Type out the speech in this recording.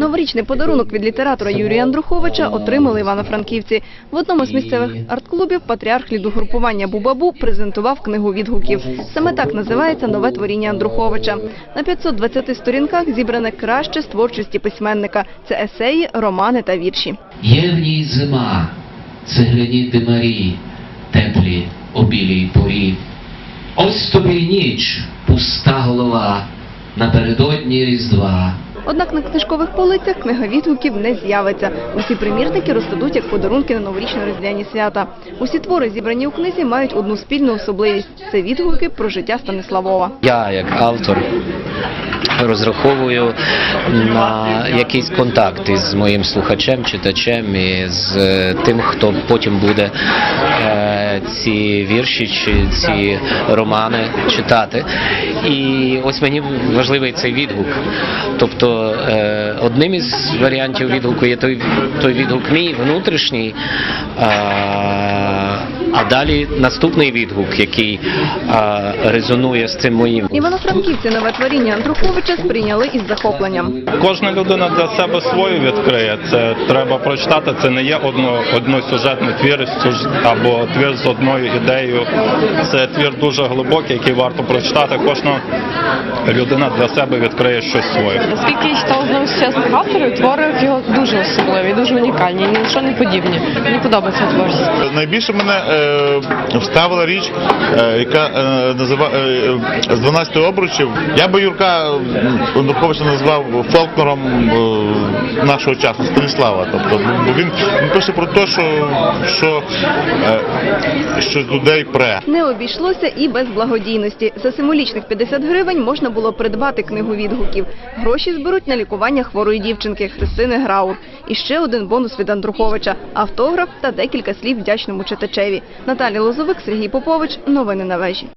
Новорічний подарунок від літератора Юрія Андруховича отримали івано-франківці. В одному з місцевих арт-клубів патріарх лідогрупування Бубабу презентував книгу відгуків. Саме так називається нове творіння Андруховича. На 520 сторінках зібране краще з творчості письменника. Це есеї, романи та вірші. Є в ній зима, цегляні димарі, теплі у білій порі. Ось тобі ніч, пуста голова, напередодні Різдва. Однак на книжкових полицях книга відгуків не з'явиться. Усі примірники роздадуть як подарунки на новорічно-різдвяні свята. Усі твори, зібрані у книзі, мають одну спільну особливість – це відгуки про життя Станиславова. Я як автор розраховую на якийсь контакт із моїм слухачем, читачем і з е, тим, хто потім буде е, ці вірші чи ці романи читати. І ось мені важливий цей відгук. Тобто е, одним із варіантів відгуку є той, той відгук мій внутрішній. А, далі наступний відгук, який а, резонує з цим моїм. Івано-франківці нове творіння Андруховича сприйняли із захопленням. Кожна людина для себе свою відкриє. Це треба прочитати. Це не є одно, односюжетний твір або твір з одною ідеєю. Це твір дуже глибокий, який варто прочитати. Кожна людина для себе відкриє щось своє. Наскільки я читала з сучасних авторів, твори його дуже особливі, дуже унікальні, ні на що не подібні. Мені подобається творчість. Найбільше мене е, вставила річ, е, яка е, назива е, з 12 обручів. Я би Юрка Духовича назвав фолкнером е, нашого часу Станіслава. Тобто, бо він, пише про те, що, що, е, що людей пре. Не обійшлося і без благодійності. За символічних 50 гривень можна було придбати книгу відгуків. Гроші зберуть на лікування хворої дівчинки Христини Граур. І ще один бонус від Андруховича – автограф та декілька слів вдячному читачеві. Наталія Лозовик, Сергій Попович. Новини на вежі.